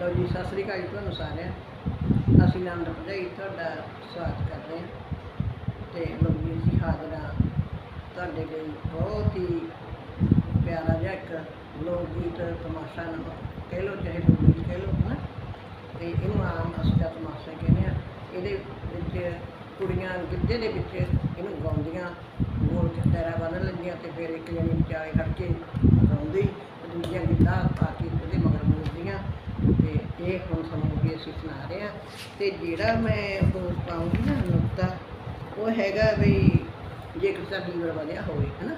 ਲਓ ਜੀ, ਸਤਿ ਸ੍ਰੀ ਅਕਾਲ ਜੀ ਤੁਹਾਨੂੰ ਸਾਰਿਆਂ ਅਸੀਂ ਆਨੰਦ ਭਜਾਈ, ਤੁਹਾਡਾ ਸਵਾਗਤ ਕਰਦੇ ਹਾਂ। ਤੇ ਲਓ ਜੀ, ਅਸੀਂ ਤੁਹਾਡੇ ਲਈ ਬਹੁਤ ਹੀ ਪਿਆਰਾ ਜਿਹਾ ਇੱਕ ਲੋਕ ਗੀਤ ਤਮਾਸ਼ਾ ਨਾ ਕਹਿ ਲਓ, ਚਾਹੇ ਲੋਕ ਗੀਤ ਕਹਿ ਲਓ ਨਾ ਤੇ ਇਹਨੂੰ ਆਮ ਅਸੀਂ ਤਾਂ ਤਮਾਸ਼ਾ ਕਹਿੰਦੇ ਆ ਇਹਦੇ ਵਿੱਚ ਕੁੜੀਆਂ ਗਿੱਧੇ ਦੇ ਵਿੱਚ ਇਹਨੂੰ ਗਾਉਂਦੀਆਂ, ਗੋਲ ਕਿਤਾਰਾ ਬੰਨ ਲੱਗੀਆਂ ਤੇ ਫਿਰ ਇੱਕ ਜਣੀ ਵਿਚਾਲੇ ਖੜ ਗਾਉਂਦੀ ਦੂਜੀਆਂ ਗਿੱਧਾ ਪਾ ਕੇ ਉਹਦੇ ਮਗਰ ਬੋਲਦੀਆਂ ਤੇ ਇਹ ਹੁਣ ਸਾਨੂੰ ਵੀ ਅਸੀਂ ਸੁਣਾ ਰਹੇ ਹਾਂ। ਤੇ ਜਿਹੜਾ ਮੈਂ ਉਹ ਪਾਉਂਗੀ ਨਾ ਨੁਕਤਾ, ਉਹ ਹੈਗਾ ਵੀ ਜੇ ਕਿਸੇ ਦਾ ਲੀਵਰ ਵਧਿਆ ਹੋਵੇ, ਹਨਾ?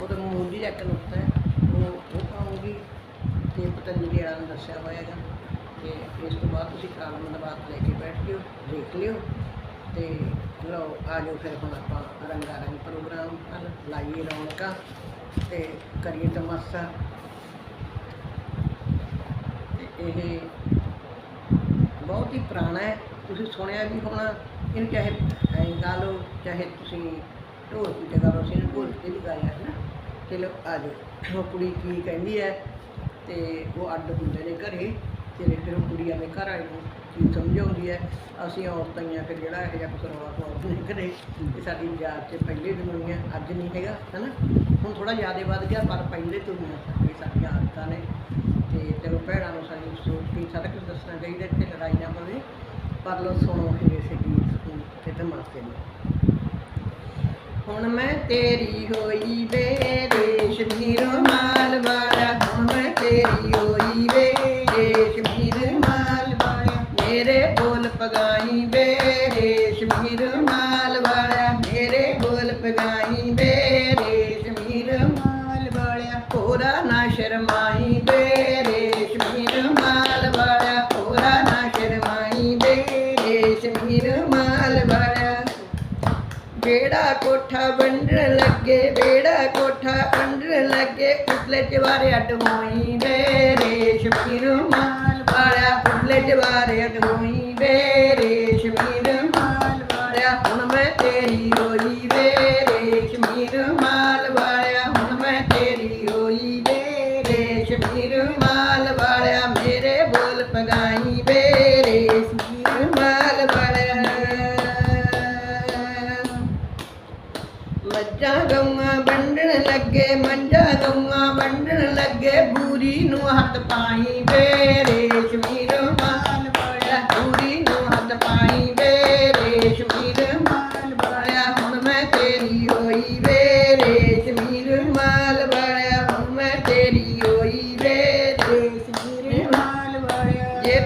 ਉਹਦਾ ਮੂੰਹ ਦਾ ਇੱਕ ਨੁਕਤਾ ਹੈ। ਉਹ ਉਹ ਪਾਉਂਗੀ ਤੇ ਪਤੰਜਲੀ ਵਾਲਾ ਨੂੰ ਦੱਸਿਆ ਹੋਇਆ ਹੈਗਾ ਤੇ ਇਸ ਤੋਂ ਬਾਅਦ ਤੁਸੀਂ ਕਾਲਮ ਦਾ ਬਾਤ ਲੈ ਕੇ ਬੈਠ ਜਿਓ, ਦੇਖ ਲਿਓ। ਤੇ ਲਓ, ਆ ਜਾਓ ਫਿਰ ਹੁਣ ਆਪਾਂ ਰੰਗਾ ਰੰਗ ਪ੍ਰੋਗਰਾਮ ਵੱਲ ਲਾਈਏ ਰੌਣਕਾਂ ਤੇ ਕਰੀਏ ਤਮਾਸ਼ਾ। ਇਹ ਬਹੁਤ ਹੀ ਪੁਰਾਣਾ ਹੈ। ਤੁਸੀਂ ਸੁਣਿਆ ਵੀ ਹੋਣਾ, ਇਹਨੂੰ ਚਾਹੇ ਐਂ ਗਾ ਲਓ, ਚਾਹੇ ਤੁਸੀਂ ਢੋਲਕੀ ਤੇ ਗਾ ਲਓ ਅਸੀਂ ਇਹਨੂੰ ਢੋਲਕੀ ਤੇ ਵੀ ਗਾਇਆ ਹੈ ਨਾ। ਚਲੋ ਆ ਜਾਓ। ਉਹ ਕੁੜੀ ਕੀ ਕਹਿੰਦੀ ਹੈ, ਤੇ ਉਹ ਅੱਡ ਹੁੰਦੇ ਨੇ ਘਰੇ ਤੇ ਫਿਰ ਉਹ ਕੁੜੀ ਆਵੇਂ ਘਰ ਆਈ ਨੂੰ, ਕੀ ਸਮਝਾਉਂਦੀ ਹੈ, ਅਸੀਂ ਔਰਤਾਂ ਹੀ ਆ ਫਿਰ ਜਿਹੜਾ ਇਹੋ ਜਿਹਾ ਕੁਛ ਰੌਲਾ ਪਾਉਂਦੇ ਨੇ ਘਰੇ ਇਹ ਸਾਡੀ ਯਾਦ 'ਚ ਪਹਿਲੇ ਦਿਨ ਹੋਈਆਂ, ਅੱਜ ਨਹੀਂ ਹੈਗਾ, ਹਨਾ? ਹੁਣ ਥੋੜਾ ਜ਼ਿਆਦਾ ਵੱਧ ਗਿਆ, ਪਰ ਪਹਿਲੇ ਤੋਂ ਹੀ ਇਹ ਸਾਡੀਆਂ ਆਦਤਾਂ ਨੇ। ਤੇ ਚਲੋ, ਭੈਣਾਂ ਨੂੰ ਸਾਨੂੰ ਸੋਚ ਕੇ ਸਾਰਾ ਕੁਝ ਦੱਸਣਾ ਚਾਹੀਦਾ ਲੜਾਈ ਨਾ ਪਵੇ ਪਰ ਲੋ ਸੁਣੋ ਫਿਰ ਇਸੇ ਗੀਤ ਨੂੰ ਤੇ ਨੂੰ। ਹੁਣ ਮੈਂ ਤੇਰੀ ਹੋਈ ਵੇ ਰੇਸ਼ਮੀ ਰੁਮਾਲ ਵਾਲਾ, ਹੁਣ ਮੈਂ ਤੇਰੀ ਹੋਈ ਵੇ ਬੇੜਾ ਕੋਠਾ ਵੰਡਣ ਲੱਗੇ, ਬੇੜਾ ਕੋਠਾ ਵੰਡਣ ਲੱਗੇ। ਉਸਲੇ ਜਵਾਰੇ ਅੱਡ ਹੋਈ ਵੇ ਰੇਸ਼ਮੀ ਰੁਮਾਲ ਵਾਲਿਆ ਉਸਲੇ ਜਵਾਰੇ ਅੱਡ ਹੋਈ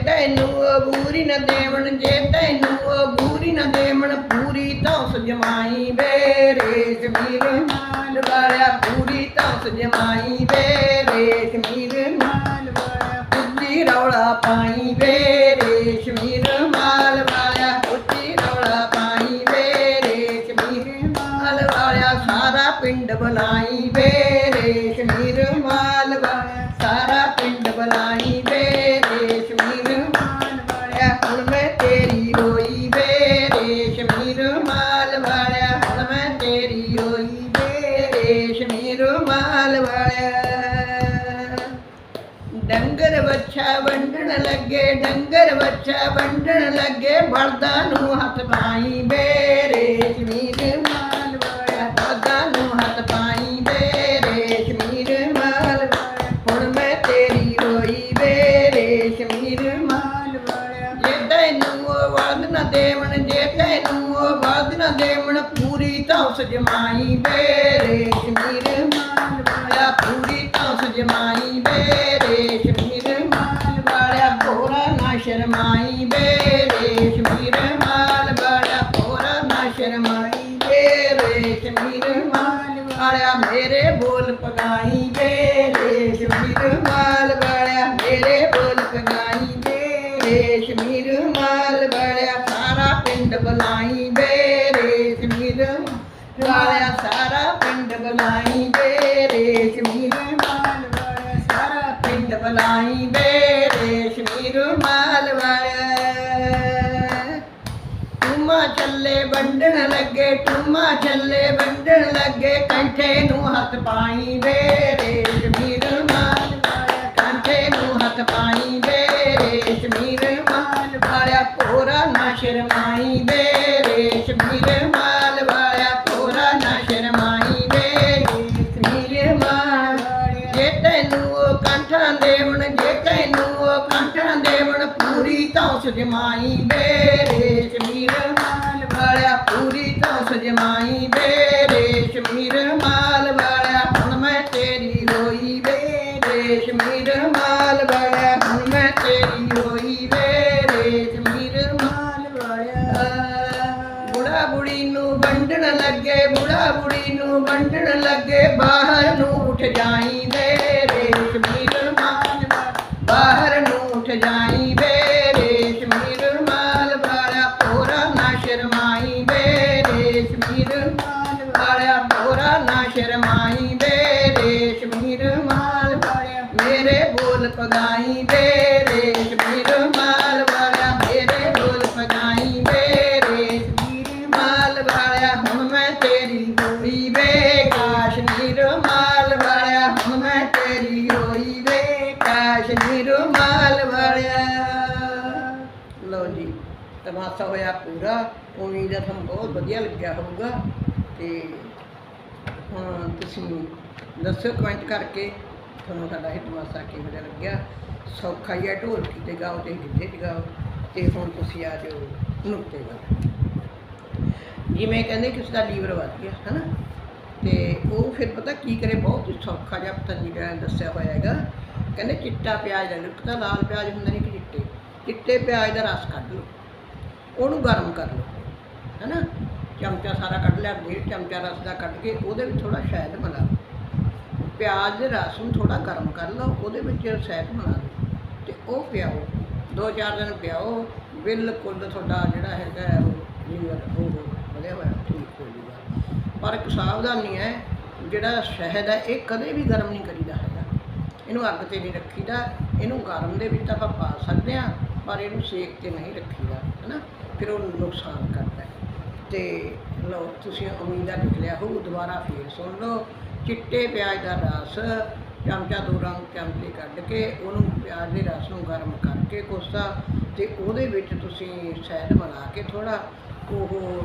ਤੈਨੂੰ ਬੂਰੀ ਨਾ ਦੇਵਣ, ਜੇ ਤੈਨੂੰ ਬੂਰੀ ਨਾ ਦੇਵਣ, ਪੂਰੀ ਧੌਸ ਜਮਾਈ ਵੇ। ਰੇਸ਼ਮੀ ਰੁਮਾਲ ਵਾਲਿਆ, ਪੂਰੀ ਤਾਂ ਜਮਾਈ ਵੇ। ਰੇਸ਼ਮੀ ਰੁਮਾਲ ਵਾਲਿਆ ਉੱਚੀ ਰੌਲਾ ਪਾਈ ਵੇ। ਰੇਸ਼ਮੀ ਲੱਗੇ, ਡੰਗਰ ਵੱਛਾ ਵੰਡਣ ਲੱਗੇ, ਬਲਦਾਂ ਨੂੰ ਹੱਥ ਪਾਈ ਵੇ ਰੇਸ਼ਮੀ ਰੁਮਾਲ ਵਾਲਿਆ, ਬਲਦਾਂ ਨੂੰ ਹੱਥ ਪਾਈ ਵੇ ਰੇਸ਼ਮੀ ਰੁਮਾਲ ਹੁਣ ਮੈਂ ਤੇਰੀ ਹੋਈ ਵੇ ਰੇਸ਼ਮੀ ਰੁਮਾਲ ਵਾਲਿਆ। ਜੇ ਤੈਨੂੰ ਉਹ ਵਲਦ ਨਾ ਦੇਵਣ, ਜੇ ਤੈਨੂੰ ਉਹ ਵਲਦ ਨਾ ਦੇਵਣ, ਪੂਰੀ ਧੌਸ ਜਮਾਈ ਵੇ ਰੇਸ਼ਮੀ ਰੁਮਾਲ ਵਾਲਿਆ, ਪੂਰੀ ਧੌਸ ਜਮਾਈ ਵੇ ਰੇਸ਼ਮੀ ਰੁਮਾਲ ਵਾਲਿਆ ਕੋਰਾ ਨਾ ਸ਼ਰਮਾਈ ਵੇ ਰੇਸ਼ਮੀ ਰੁਮਾਲ ਵਾਲਿਆ ਕੋਰਾ ਨਾ ਸ਼ਰਮਾਈ ਵੇ ਰੇਸ਼ਮੀ ਰੁਮਾਲ ਵਾਲਿਆ ਮੇਰੇ ਬੋਲ ਪਗਾਈ ਵੇ ਰੇਸ਼ਮੀ ਰੁਮਾਲ ਵਾਲਿਆ ਮੇਰੇ ਬੋਲ ਪਗਾਈ ਵੇ ਰੇਸ਼ਮੀ ਛੱਲੇ ਵੰਡਣ ਲੱਗੇ, ਟੁਮਾ ਛੱਲੇ ਵੰਡਣ ਲੱਗੇ, ਕੰਠੇ ਨੂੰ ਹੱਥ ਪਾਈ ਵੇ ਰੇਸ਼ਮੀਰ ਮਾਲ ਵਾਲਿਆ, ਕੰਠੇ ਨੂੰ ਹੱਥ ਪਾਈ ਵੇ ਰੇਸ਼ਮੀਰ ਮਾਲ ਵਾਲਿਆ ਕੋਰਾ ਨਾ ਸ਼ਰਮਾਈ ਵੇ ਰੇਸ਼ਮੀਰ ਮਾਲ ਵਾਲਿਆ ਕੋਰਾ ਨਾ ਸ਼ਰਮਾਈ ਵੇ ਰੇਸ਼ਮੀਰ ਮਾਲ ਜੇ ਤੈਨੂੰ ਉਹ ਕੰਠਾਂ ਦੇਵਣ ਜੇ ਤੈਨੂੰ ਉਹ ਕੰਠਾਂ ਦੇਵਣ ਪੂਰੀ ਤੌਸ ਜਮਾਈ ਵੇ ਰੇਸ਼ਮੀਰ ਵਾਲਿਆ, ਪੂਰੀ ਤਾਂ ਸਜਮਾਈ ਬੇਰੇ ਸ਼ਮੀਰ ਮਾਲ ਵਾਲਿਆ, ਹੁਣ ਮੈਂ ਤੇਰੀ ਹੋਈ ਵੇ ਸ਼ਮੀਰ ਮਾਲ ਵਾਲਿਆ, ਹੁਣ ਮੈਂ ਤੇਰੀ ਹੋਈ ਬੇਰੇ ਸ਼ਮੀਰ ਮਾਲ ਵਾਲਿਆ। ਬੁੜਾ ਬੁੜੀ ਨੂੰ ਵੰਡਣ ਲੱਗੇ, ਬੁੜਾ ਬੁੜੀ ਨੂੰ ਵੰਡਣ ਲੱਗੇ, ਬਾਹਰ ਨੂੰ ਉੱਠ ਜਾ ਲਓ ਜੀ। ਤਮਾਸ਼ਾ ਹੋਇਆ ਪੂਰਾ। ਉਮੀਦ ਹੈ ਤੁਹਾਨੂੰ ਬਹੁਤ ਵਧੀਆ ਲੱਗਿਆ ਹੋਊਗਾ। ਤੇ ਹੁਣ ਤੁਸੀਂ ਦੱਸਿਓ ਕਮੈਂਟ ਕਰਕੇ ਤੁਹਾਨੂੰ ਸਾਡਾ ਇਹ ਤਮਾਸ਼ਾ ਕਿਹੋ ਜਿਹਾ ਲੱਗਿਆ। ਸੌਖਾ ਹੀ ਹੈ ਢੋਲਕੀ ਤੇ ਗਾਓ ਤੇ ਗਿੱਧੇ ਤੇ ਗਾਓ। ਤੇ ਹੁਣ ਤੁਸੀਂ ਆ ਜਾਓ ਨੁਕਤੇ ਵੱਲ ਜਿਵੇਂ ਕਹਿੰਦੇ ਕਿਸੇ ਦਾ ਲੀਵਰ ਵੱਧ ਗਿਆ, ਹਨਾ? ਤੇ ਉਹ ਫਿਰ ਪਤਾ ਕੀ ਕਰੇ? ਬਹੁਤ ਸੌਖਾ ਜਿਹਾ ਪਤਾ ਨੇ ਦੱਸਿਆ ਹੋਇਆ ਹੈਗਾ। ਕਹਿੰਦੇ ਚਿੱਟਾ ਪਿਆਜ਼ ਲੈ ਲਓ ਤਾਂ ਲਾਲ ਪਿਆਜ਼ ਹੁੰਦਾ ਨਹੀਂ ਚਿੱਟੇ ਪਿਆਜ਼ ਦਾ ਰਸ ਕੱਢ ਲਓ। ਉਹਨੂੰ ਗਰਮ ਕਰ ਲਓ, ਹਨਾ? ਚਮਚਾ ਸਾਰਾ ਕੱਢ ਲਿਆ ਡੇਢ ਚਮਚਾ ਰਸ ਦਾ ਕੱਢ ਕੇ ਉਹਦੇ ਵਿੱਚ ਥੋੜਾ ਸ਼ਹਿਦ ਮਿਲਾ ਪਿਆਜ਼ ਦੇ ਰਸ ਨੂੰ ਥੋੜਾ ਗਰਮ ਕਰ ਲਓ, ਉਹਦੇ ਵਿੱਚ ਸ਼ਹਿਦ ਮਿਲਾ ਦਿਓ ਤੇ ਉਹ ਪਿਆਓ। ਦੋ ਚਾਰ ਦਿਨ ਪਿਆਓ, ਬਿਲਕੁਲ ਤੁਹਾਡਾ ਜਿਹੜਾ ਹੈਗਾ ਉਹ ਲੀਵਰ ਉਹ ਵਧਿਆ ਹੋਇਆ, ਠੀਕ ਹੋ ਜੂਗਾ ਪਰ ਇੱਕ ਸਾਵਧਾਨੀ ਹੈ, ਜਿਹੜਾ ਸ਼ਹਿਦ ਹੈ, ਇਹ ਕਦੇ ਵੀ ਗਰਮ ਨਹੀਂ ਕਰੀਦਾ ਹੈਗਾ। ਇਹਨੂੰ ਅੱਗ ਤੇ ਨਹੀਂ ਰੱਖੀਦਾ, ਇਹਨੂੰ ਗਰਮ ਦੇ ਵਿੱਚ ਆਪਾਂ ਪਾ ਸਕਦੇ ਹਾਂ। ਪਰ ਇਹਨੂੰ ਸੇਕ ਤੇ ਨਹੀਂ ਰੱਖੀਦਾ, ਹੈਨਾ? ਫਿਰ ਉਹ ਨੁਕਸਾਨ ਕਰਦਾ ਹੈ। ਤੇ ਲਓ, ਤੁਸੀਂ ਉਮੀਦਾਂ ਲਿਖ ਲਿਆ ਹੋਊ, ਦੁਬਾਰਾ ਫੇਰ ਸੁਣ ਲਓ। ਚਿੱਟੇ ਪਿਆਜ਼ ਦਾ ਰਸ, ਚਮਚਾ ਦੋ ਰੰਗ ਚਮਚੇ ਕੱਢ ਕੇ ਉਹਨੂੰ ਪਿਆਜ਼ ਦੇ ਰਸ ਨੂੰ ਗਰਮ ਕਰਕੇ ਕੋਸਾ ਤੇ ਉਹਦੇ ਵਿੱਚ ਤੁਸੀਂ ਸ਼ਹਿਦ ਬਣਾ ਕੇ ਥੋੜਾ ਉਹ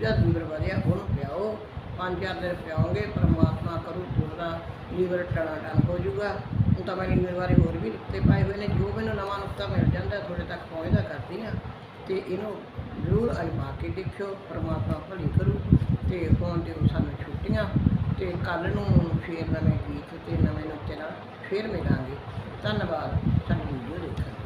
ਜਦ ਲੀਵਰ ਵਧਿਆ, ਉਹਨੂੰ ਪਿਆਓ। ਪੰਜ ਚਾਰ ਦਿਨ ਪਿਆਓਗੇ, ਪਰਮਾਤਮਾ ਕਰੂ ਤੁਹਾਡਾ ਲੀਵਰ ਟਣਾ ਟਣ ਹੋ ਜਾਊਗਾ। ਤਾਂ ਮੈਂ ਲੀਵਰ ਬਾਰੇ ਹੋਰ ਵੀ ਨੁਕਤੇ ਪਾਏ ਹੋਏ ਨੇ। ਜੋ ਮੈਨੂੰ ਨਵਾਂ ਨੁਕਤਾ ਮਿਲ ਜਾਂਦਾ, ਤੁਹਾਡੇ ਤੱਕ ਪਹੁੰਚਦਾ ਕਰਦੀ ਹਾਂ। ਤੇ ਇਹਨੂੰ ਜ਼ਰੂਰ ਅਜਮਾ ਕੇ ਦੇਖਿਓ, ਪਰਮਾਤਮਾ ਭਲੀ ਕਰੂ ਤੇ ਹੁਣ ਦਿਓ ਸਾਨੂੰ ਛੁੱਟੀਆਂ ਤੇ ਕੱਲ ਨੂੰ ਫੇਰ ਨਵੇਂ ਗੀਤ ਤੇ ਨਵੇਂ ਨੁਕਤੇ ਨਾਲ ਫੇਰ ਮਿਲਾਂਗੇ। ਧੰਨਵਾਦ ਧੰਨਵਾਦ